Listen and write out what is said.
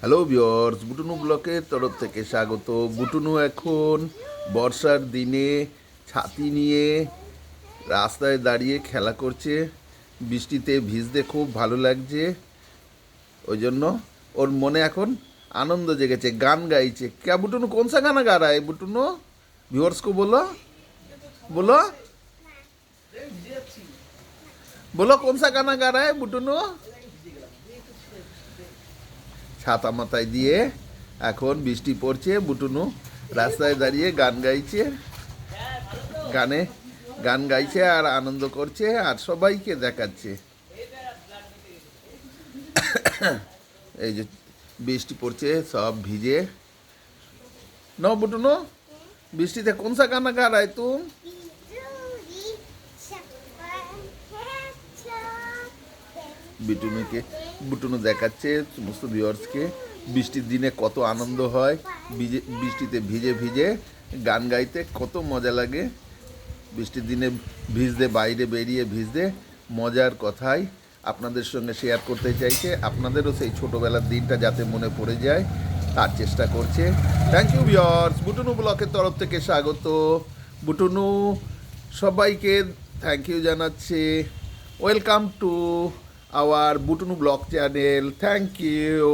Hello viewers বুটুনু ব্লকের তরফ থেকে স্বাগত। বুটুনু এখন বর্ষার দিনে ছাতি নিয়ে রাস্তায় দাঁড়িয়ে খেলা করছে। বৃষ্টিতে ভিজতে খুব ভালো লাগছে। ওই জন্য ওর মনে এখন আনন্দ জেগেছে, গান গাইছে। ক্যা বুটুনু কোন সা গানা গা বুটুনু ভিওর্সকে বলো। বলো। বলো কোন সা গানা গা বুটুনু ছাতা মাথায় দিয়ে এখন বৃষ্টি পড়ছে, বুটুনু রাস্তায় দাঁড়িয়ে গান গাইছে। গানে গান গাইছে আর আনন্দ করছে আর সবাইকে দেখাচ্ছে। এই যে বৃষ্টি পড়ছে, সব ভিজে। ন বুটুনু, বৃষ্টিতে কোন সা গানা গা রায় তুম বিটুনুকে, বুটুনু দেখাচ্ছে সমস্ত ভিউয়ার্সকে বৃষ্টির দিনে কত আনন্দ হয়, ভিজে, বৃষ্টিতে ভিজে ভিজে গান গাইতে কত মজা লাগে। বৃষ্টির দিনে ভিজতে, বাইরে বেরিয়ে ভিজতে মজার কথাই আপনাদের সঙ্গে শেয়ার করতে চাইছে। আপনাদেরও সেই ছোটোবেলার দিনটা যাতে মনে পড়ে যায়, তার চেষ্টা করছে। থ্যাংক ইউ ভিওর্স বুটুনু ব্লকের তরফ থেকে স্বাগত। বুটুনু, সবাইকে থ্যাংক ইউ জানাচ্ছে। Welcome to our Butnu blog channel thank you